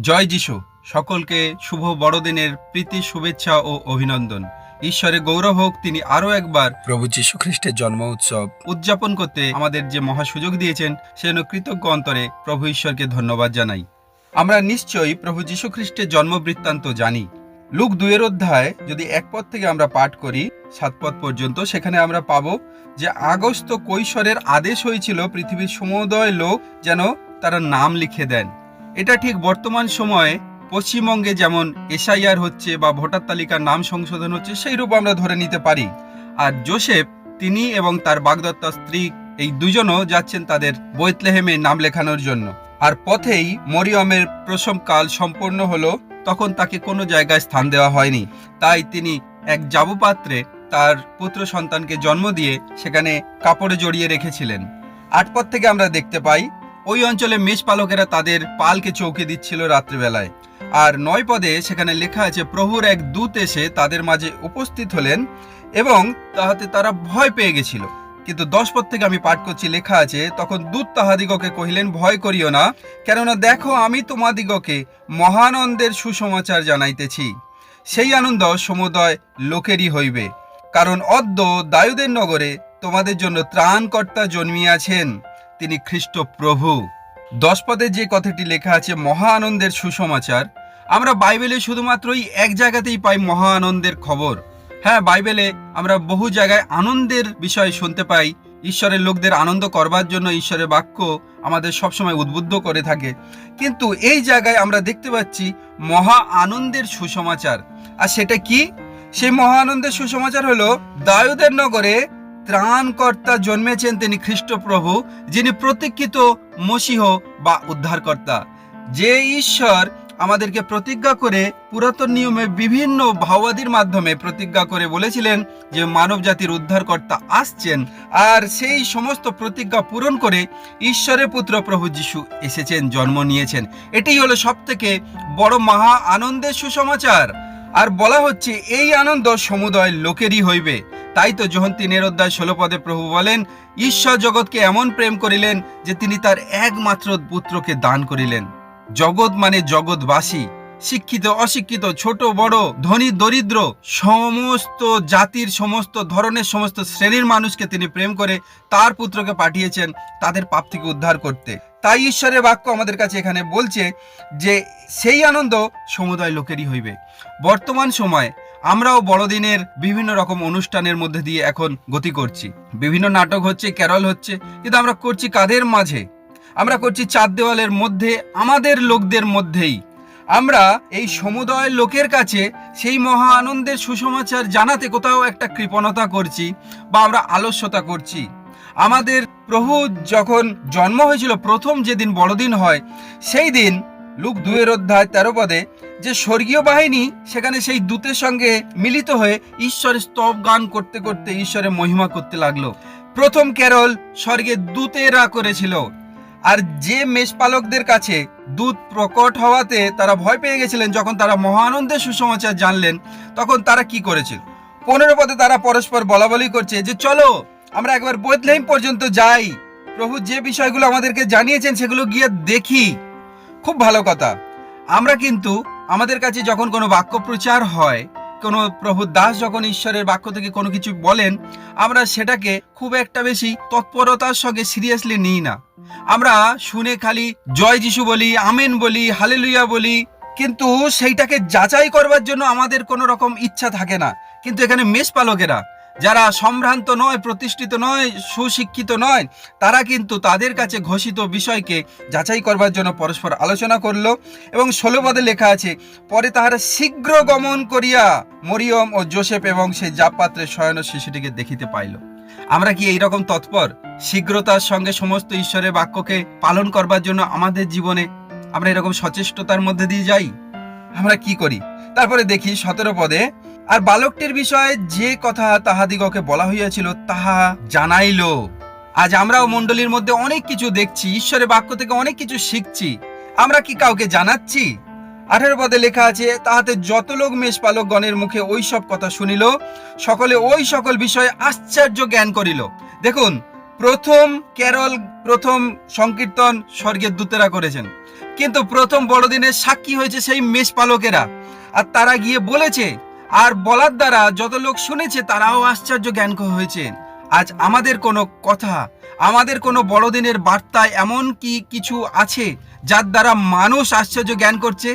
জয় যিশু। সকলকে শুভ বড়দিনের প্রীতি শুভেচ্ছা ও অভিনন্দন। ঈশ্বরের গৌরব হোক তিনি আরও একবার প্রভু যীশু খ্রিস্টের জন্ম উৎসব। উদযাপন করতে আমাদের যে মহা সুযোগ দিয়েছেন সেজন্য কৃতজ্ঞ অন্তরে প্রভু ঈশ্বরকে ধন্যবাদ জানাই। আমরা নিশ্চয়ই প্রভু যীশু খ্রিস্টের জন্ম বৃত্তান্ত জানি। লুক দুয়ের অধ্যায় যদি এক পথ থেকে আমরা পাঠ করি সাত পথ পর্যন্ত সেখানে আমরা পাবো যে আগস্ত কৈশোরের আদেশ হয়েছিল পৃথিবীর সমুদয় লোক যেন তারা নাম লিখে দেন। এটা ঠিক বর্তমান সময়ে পশ্চিমবঙ্গে যেমন এসআইআর হচ্ছে বা ভোটার তালিকার নাম সংশোধন হচ্ছে সেই রূপ আমরা ধরে নিতে পারি। আর জোসেফ, তিনি এবং তার বাগদত্তা স্ত্রী এই দুজনও যাচ্ছেন তাদের বৈতলেহেমে নাম লেখানোর জন্য। আর পথেই মরিয়মের প্রসবকাল সম্পূর্ণ হলো, তখন তাকে কোনো জায়গায় স্থান দেওয়া হয়নি। তাই তিনি এক জাবুপাত্রে তার পুত্র সন্তানকে জন্ম দিয়ে সেখানে কাপড়ে জড়িয়ে রেখেছিলেন। আট পথ থেকে আমরা দেখতে পাই ওই অঞ্চলে মেষ পালকেরা তাদের পালকে চৌকে দিচ্ছিল রাত্রিবেলায়। আর নয় পদে সেখানে লেখা আছে, প্রভুর এক দূত এসে তাদের মাঝে উপস্থিত হলেন এবং তাহাতে তারা ভয় পেয়ে গেছিল। কিন্তু দশ পদ থেকে আমি পাঠ করছি, লেখা আছে, তখন দূত তাহাদিগকে কহিলেন, ভয় করিও না, কেননা দেখো আমি তোমাদিগকে মহানন্দের সুসমাচার জানাইতেছি। সেই আনন্দ সমুদয় লোকেরই হইবে। কারণ অদ্য দায়ুদের নগরে তোমাদের জন্য ত্রাণকর্তা জন্মিয়াছেন। তিনি খ্রিস্ট প্রভু। দশ পদে যে কথাটি লেখা আছে, মহা আনন্দের সুসমাচার। আমরা বাইবেলে শুধুমাত্রই এক জায়গাতেই পাই মহা আনন্দের খবর। হ্যাঁ বাইবেলে আমরা বহু জায়গায় আনন্দের বিষয় শুনতে পাই। ঈশ্বরের লোকদের আনন্দ করবার জন্য ঈশ্বরের বাক্য আমাদের সবসময় উদ্বুদ্ধ করে থাকে। কিন্তু এই জায়গায় আমরা দেখতে পাচ্ছি মহা আনন্দের সুসমাচার। আর সেটা কি? সেই মহা আনন্দের সুসমাচার হলো দায়ুদের নগরে ত্রাণকর্তা জন্মেছেন তিনি খ্রিস্টপ্রভু, যিনি প্রতীক্ষিত মসিহ বা উদ্ধারকর্তা। যে ঈশ্বর আমাদেরকে প্রতিজ্ঞা করে পুরাতন নিয়মে বিভিন্ন ভাওয়াদির মাধ্যমে প্রতিজ্ঞা করে বলেছিলেন যে মানব জাতির উদ্ধারকর্তা আসছেন আর সেই সমস্ত প্রতিজ্ঞা পূরণ করে ঈশ্বরের পুত্র প্রভু যিশু এসেছেন, জন্ম নিয়েছেন। এটাই হলো সব থেকে বড় মহা আনন্দের সুসমাচার। আর বলা হচ্ছে, এই আনন্দ সমুদয় লোকেরই হইবে। তাই তো যখন তিনের অধ্যায় ষোলো পদে প্রভু বলেন, ঈশ্বর জগৎকে এমন প্রেম করিলেন যে তিনি তার একমাত্র পুত্রকে দান করিলেন। জগৎ মানে জগৎবাসী, শিক্ষিত, অশিক্ষিত, ছোট, বড়, ধনী, দরিদ্র, সমস্ত জাতির সমস্ত ধরনের সমস্ত শ্রেণির মানুষকে তিনি প্রেম করে তার পুত্রকে পাঠিয়েছেন তাদের পাপ থেকে উদ্ধার করতে। তাই ঈশ্বরের বাক্য আমাদের কাছে এখানে বলছে যে, সেই আনন্দ সমুদায় লোকেরই হইবে। বর্তমান সময় আমরাও বড়দিনের বিভিন্ন রকম অনুষ্ঠানের মধ্যে দিয়ে এখন গতি করছি। বিভিন্ন নাটক হচ্ছে, ক্যারল হচ্ছে, কিন্তু আমরা করছি কাদের মাঝে? আমরা করছি চার দেওয়ালের মধ্যে, আমাদের লোকদের মধ্যেই। আমরা এই সমুদয় লোকের কাছে সেই মহা আনন্দের সুসমাচার জানাতে কোথাও একটা কৃপণতা করছি বা আমরা আলস্যতা করছি। আমাদের প্রভু যখন জন্ম হয়েছিল, প্রথম যেদিন বড়দিন হয়, সেই দিন লুক দুয়ের অধ্যায় তেরো পদে যে স্বর্গীয় বাহিনী সেখানে সেই দূতের সঙ্গে মিলিত হয়ে ঈশ্বরের স্তব গান করতে করতে ঈশ্বরের মহিমা করতে লাগল। প্রথম ক্যারল স্বর্গে দূতেরা করেছিল। আর যে মেষপালকদের কাছে দূত প্রকট হওয়াতে তারা ভয় পেয়ে গেছিলেন, যখন তারা মহানন্দের সুসমাচার জানলেন, তখন তারা কি করেছিল? পনেরো পদে তারা পরস্পর বলা বলি করছে যে, চলো আমরা একবার বৈতলেম পর্যন্ত যাই। প্রভু যে বিষয়গুলো আমাদেরকে জানিয়েছেন সেগুলো গিয়ে দেখি। খুব ভালো কথা। আমরা কিন্তু আমাদের কাছে যখন কোনো বাক্য প্রচার হয়, কোনো প্রভু দাস যখন ঈশ্বরের বাক্য থেকে কোনো কিছু বলেন, আমরা সেটাকে খুব একটা বেশি তৎপরতার সঙ্গে সিরিয়াসলি নিই না। আমরা শুনে খালি জয় যিশু বলি, আমেন বলি, হালেলুয়া বলি, কিন্তু সেইটাকে যাচাই করবার জন্য আমাদের কোনো রকম ইচ্ছা থাকে না। কিন্তু এখানে মেষ পালকেরা যারা সম্ভ্রান্ত নয়, প্রতিষ্ঠিত নয়, সুশিক্ষিত নয়, তারা কিন্তু তাদের কাছে ঘোষিত বিষয়কে যাচাই করবার জন্য পরস্পর আলোচনা করল এবং ষোলো পদে লেখা আছে, পরে তাহারা শীঘ্র গমন করিয়া মরিয়ম ও জোসেফ এবং সেই জাপাত্রের শয়ন শিশুটিকে দেখিতে পাইল। আমরা কি এইরকম তৎপর? শীঘ্রতার সঙ্গে সমস্ত ঈশ্বরের বাক্যকে পালন করবার জন্য আমাদের জীবনে আমরা এরকম সচেষ্টতার মধ্যে দিয়ে যাই? আমরা কি করি? তারপরে দেখি সতেরো পদে, আর বালকটির বিষয়ে যে কথা তাহাদিগকে বলা হইয়াছিল, তাহা জানাইল। আজ আমরাও মণ্ডলীর মধ্যে অনেক কিছু দেখছি, ঈশ্বরের বাক্য থেকে অনেক কিছু শিখছি। আমরা কি কাউকে জানাচ্ছি? আঠেরো পদে লেখা আছে, তাহাতে যত লোক মেষপালক গণের মুখে ওই সব কথা শুনিল, সকলে ওই সকল বিষয়ে আশ্চর্য জ্ঞান করিল। দেখুন, প্রথম কেরল, প্রথম সংকীর্তন স্বর্গের দূতেরা করেছেন। কিন্তু প্রথম বড়দিনের সাক্ষী হয়েছে সেই মেষ পালকেরা আর তারা গিয়ে বলেছে, আর বলার দ্বারা যত লোক শুনেছে তারাও আশ্চর্য জ্ঞান হয়েছে। আজ আমাদের কোনো কথা, আমাদের কোনো বড়দিনের বার্তায় এমন কি কিছু আছে যার দ্বারা মানুষ আশ্চর্য জ্ঞান করছে?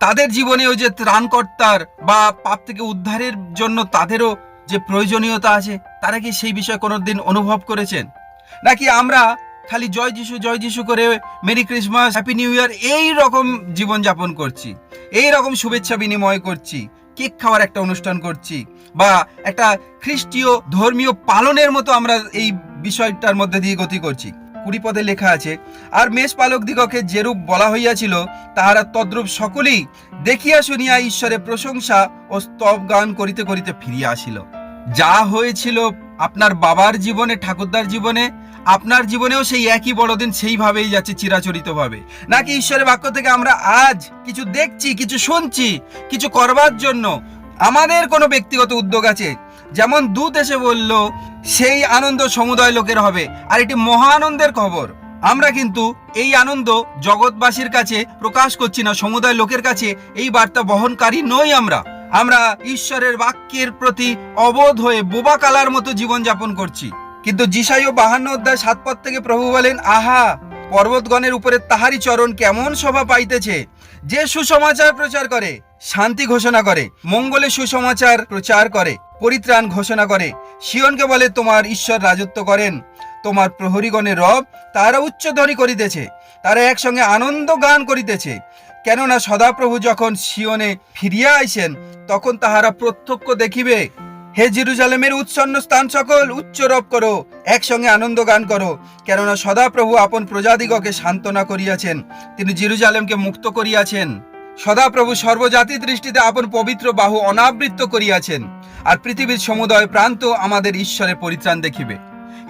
তাদের জীবনেও যে ত্রাণকর্তার বা পাপ থেকে উদ্ধারের জন্য তাদেরও যে প্রয়োজনীয়তা আছে, তারা কি সেই বিষয়ে কোনো দিন অনুভব করেছেন? নাকি আমরা খালি জয় যিশু জয় যিশু করে merry Christmas, happy new year এই রকম জীবনযাপন করছি। এই রকম শুভেচ্ছা বিনিময় করছি, কেক খাওয়ার একটা অনুষ্ঠান করছি, বা একটা খ্রিস্টীয় ধর্মীয় পালনের মতো আমরা এই বিষয়টার মধ্যে দিয়ে গতি করছি। কুড়ি পদে লেখা আছে, আর মেষ পালক দিগকে যেরূপ বলা হইয়াছিল, তাহারা তদ্রূপ সকলেই দেখিয়া শুনিয়া ঈশ্বরের প্রশংসা ও স্তব গান করিতে করিতে ফিরিয়া আসিল। যা হয়েছিল আপনার বাবার জীবনে, ঠাকুরদার জীবনে, আপনার জীবনেও সেই একই বড়দিন সেইভাবেই যাচ্ছে চিরাচরিতভাবে। নাকি ঈশ্বরের বাক্য থেকে আমরা আজ কিছু দেখছি, কিছু শুনছি, কিছু করবার জন্য আমাদের কোনো ব্যক্তিগত উদ্যোগ আছে? যেমন দূত এসে বলল, সেই আনন্দ সমুদয় লোকের হবে। আর এটি মহা আনন্দের খবর। আমরা কিন্তু এই আনন্দ জগৎবাসীর কাছে প্রকাশ করছি না, সমুদায় লোকের কাছে। এই বার্তা বহনকারী নই আমরা। আমরা ঈশ্বরের বাক্যের প্রতি অবোধ হয়ে বোবা কালার মতো জীবনযাপন করছি। কিন্তু জিসাই ও বাহান্ন অধ্যায় সাত পদ থেকে প্রভু বলেন, আহা, পর্বতগণের উপরে তাহারি চরণ কেমন শোভা পাইতেছে? যে সুসমাচার প্রচার করে, শান্তি ঘোষণা করে, মঙ্গলে সুসমাচার প্রচার করে, পরিত্রাণ ঘোষণা করে। শিয়নকে বলে, তোমার ঈশ্বর রাজত্ব করেন, তোমার প্রহরীগণের রব তারা উচ্চধ্বনি করিতেছে, তারা একসঙ্গে আনন্দ গান করিতেছে। কেননা সদাপ্রভু যখন শিয়নে ফিরিয়া আইসেন তখন তাহারা প্রত্যক্ষ দেখিবে, হে জেরুজালেমের উৎসন্ন স্থান সকল, উচ্চ রব করো, একসঙ্গে আনন্দ গান করো। কেননা সদাপ্রভু আপন প্রজাদিগকে সান্ত্বনা করিয়াছেন, তিনি জেরুজালেমকে মুক্ত করিয়াছেন। সদাপ্রভু সর্বজাতি দৃষ্টিতে আপন পবিত্র বাহু অনাবৃত্ত করিয়াছেন, আর পৃথিবীর সমুদয় প্রান্ত আমাদের ঈশ্বরের পরিত্রাণ দেখিবে।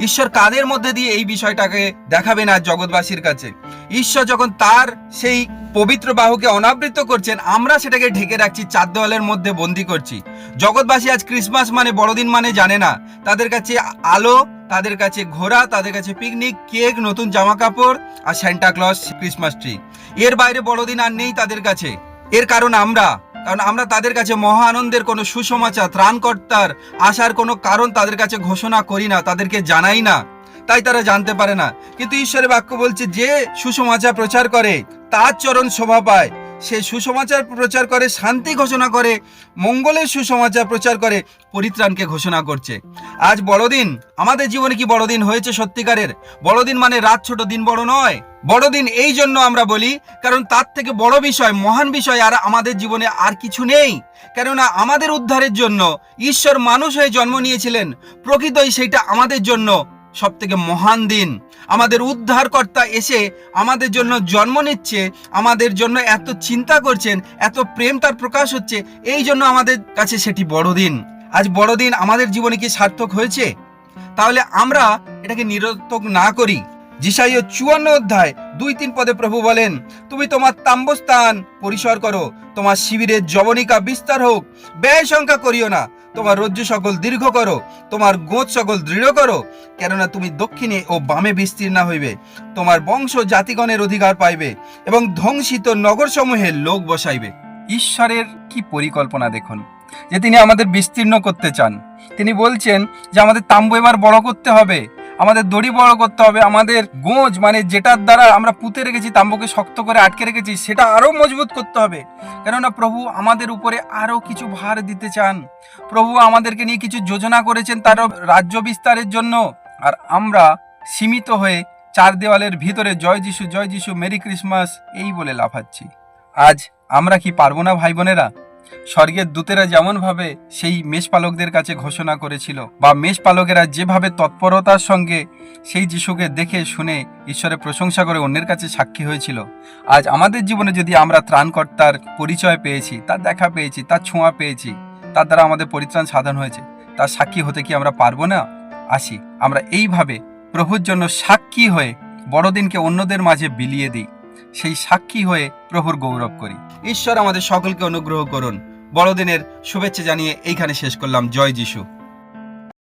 ঈশ্বর কাদের মধ্যে দিয়ে এই বিষয়টাকে দেখাবেন আর জগৎবাসীর কাছে? ঈশ্বর যখন তার সেই পবিত্র বাহুকে অনাবৃত করছেন, আমরা সেটাকে ঢেকে রাখছি, চার দেওয়ালের মধ্যে বন্দি করছি। জগৎবাসী আজ ক্রিসমাস মানে বড়দিন মানে জানে না। তাদের কাছে আলো, তাদের কাছে ঘোরা তাদের কাছে পিকনিক, কেক, নতুন জামা কাপড় আর স্যান্টা ক্লজ ক্রিসমাস ট্রি এর বাইরে বড়দিন আর নেই তাদের কাছে। এর কারণ আমরা। কারণ আমরা তাদের কাছে মহা আনন্দের কোনো সুসমাচার, ত্রাণকর্তার আসার কোনো কারণ তাদের কাছে ঘোষণা করি না, তাদেরকে জানাই না। তাই তারা জানতে পারে না। কিন্তু ঈশ্বরের বাক্য বলছে, যে সুসমাচার প্রচার করে, তার চরণ শোভা পায়। সে সুসমাচার প্রচার করে, শান্তি ঘোষণা করে, মঙ্গলের সুসমাচার প্রচার করে, পরিত্রাণকে ঘোষণা করছে। আজ বড়দিন। আমাদের জীবনে কি বড়দিন হয়েছে সত্যিকারের? বড়দিন মানে রাত ছোট, দিন বড় নয়। বড়দিন এই জন্য আমরা বলি, কারণ তার থেকে বড় বিষয়, মহান বিষয়, আর আমাদের জীবনে আর কিছু নেই। কেননা আমাদের উদ্ধারের জন্য ঈশ্বর মানুষ হয়ে জন্ম নিয়েছিলেন। প্রকৃতই সেইটা আমাদের জন্য সব থেকে মহান দিন। আমাদের উদ্ধারকর্তা এসে আমাদের জন্য জন্ম নিচ্ছে, আমাদের জন্য এত চিন্তা করছেন, এত প্রেম তার প্রকাশ হচ্ছে, এই জন্য আমাদের কাছে সেটি বড়দিন। আজ বড়দিন আমাদের জীবনে কি সার্থক হয়েছে? তাহলে আমরা এটাকে নিরর্থক না করি। জিসাইও চুয়ান্ন অধ্যায় দুই তিন পদে প্রভু বলেন, তুমি তোমার তাম্বস্থান পরিসর করো, তোমার শিবিরের জবনিকা বিস্তার হোক, ব্যয় সংখ্যা করিও না, তোমার রজ্জু সকল দীর্ঘ করো, তোমার গোঁত সকল দৃঢ় করো, কেননা তুমি দক্ষিণে ও বামে বিস্তীর্ণ হইবে, তোমার বংশ জাতিগণের অধিকার পাইবে এবং ধ্বংসিত নগরসমূহে লোক বসাইবে। ঈশ্বরের কি পরিকল্পনা দেখুন, যে তিনি আমাদের বিস্তীর্ণ করতে চান। তিনি বলছেন যে আমাদের তাম্বু এবার বড় করতে হবে। আমাদের দড়ি বড় করতে হবে, আমাদের গোঁজ মানে যেটার দ্বারা আমরা পুঁতে রেখেছি, তাম্বুকে শক্ত করে আটকে রেখেছি, সেটা আরও মজবুত করতে হবে। কেননা প্রভু আমাদের উপরে আরও কিছু ভার দিতে চান। প্রভু আমাদেরকে নিয়ে কিছু যোজনা করেছেন তার রাজ্য বিস্তারের জন্য। আর আমরা সীমিত হয়ে চার দেওয়ালের ভিতরে জয় যিশু জয় যিশু, মেরি ক্রিসমাস, এই বলে লাফাচ্ছি। আজ আমরা কি পারব না, ভাই বোনেরা? স্বর্গের দূতেরা যেমনভাবে সেই মেষপালকদের কাছে ঘোষণা করেছিল বা মেষপালকেরা যেভাবে তৎপরতার সঙ্গে সেই যিশুকে দেখে শুনে ঈশ্বরের প্রশংসা করে অন্যের কাছে সাক্ষী হয়েছিল, আজ আমাদের জীবনে যদি আমরা ত্রাণকর্তার পরিচয় পেয়েছি, তার দেখা পেয়েছি, তার ছোঁয়া পেয়েছি, তার দ্বারা আমাদের পরিত্রাণ সাধন হয়েছে, তার সাক্ষী হতে কি আমরা পারব না? আসি, আমরা এইভাবে প্রভুর জন্য সাক্ষী হয়ে বড়দিনকে অন্যদের মাঝে বিলিয়ে দিই, সেই সাক্ষী হয়ে প্রভুর গৌরব করি। ঈশ্বর আমাদের সকলকে অনুগ্রহ করুন। বড়দিনের শুভেচ্ছা জানিয়ে এইখানে শেষ করলাম। জয় যিশু।